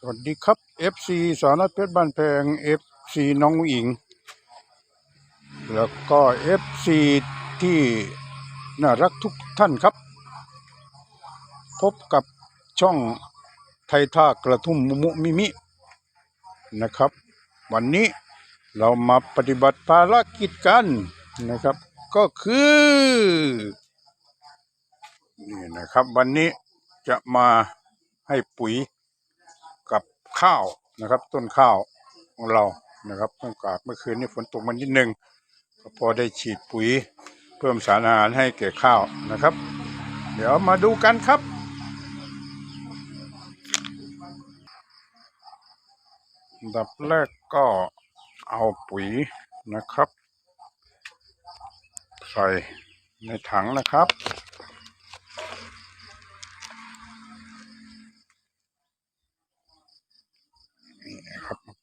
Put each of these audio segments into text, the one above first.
สวัสดีครับ FC สารเพชรบ้านแพง FC น้องหญิง แล้วก็ FC ที่น่ารักทุกท่านครับ พบกับช่องไทยท่ากระทุ่มมุมุมิมินะครับ วันนี้เรามาปฏิบัติภารกิจกันนะครับ ก็คือนี่นะครับวันนี้จะมาให้ปุ๋ย ข้าวนะครับ ต้นข้าวของเรานะครับเมื่อกาเมื่อคืนนี้ฝนตกมานิดนึงก็พอได้ฉีดปุ๋ย เพิ่มสารอาหารให้แก่ข้าวนะครับ เดี๋ยวมาดูกันครับดับแรกก็เอาปุ๋ยนะครับ ใส่ในถังนะครับ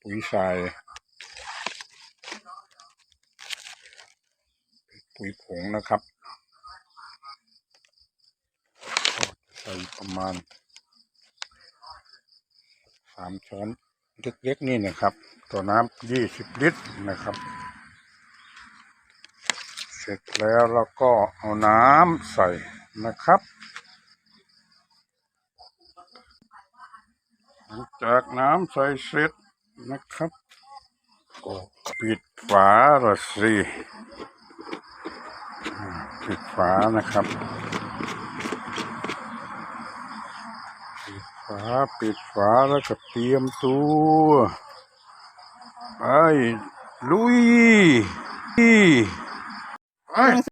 ปุ๋ยใส่ปุ๋ยผงนะครับใส่ประมาณสามช้อนเล็กๆนี่นะครับ ต่อน้ำยี่สิบลิตรนะครับ เสร็จแล้วเราก็เอาน้ำใส่นะครับหลังจากน้ำใส่เสร็จ นะครับ ก็ปิดฝาละสิปิดฝานะครับปิดฝาปิดฝาแล้วก็เตรียมตัวไปลุย ไป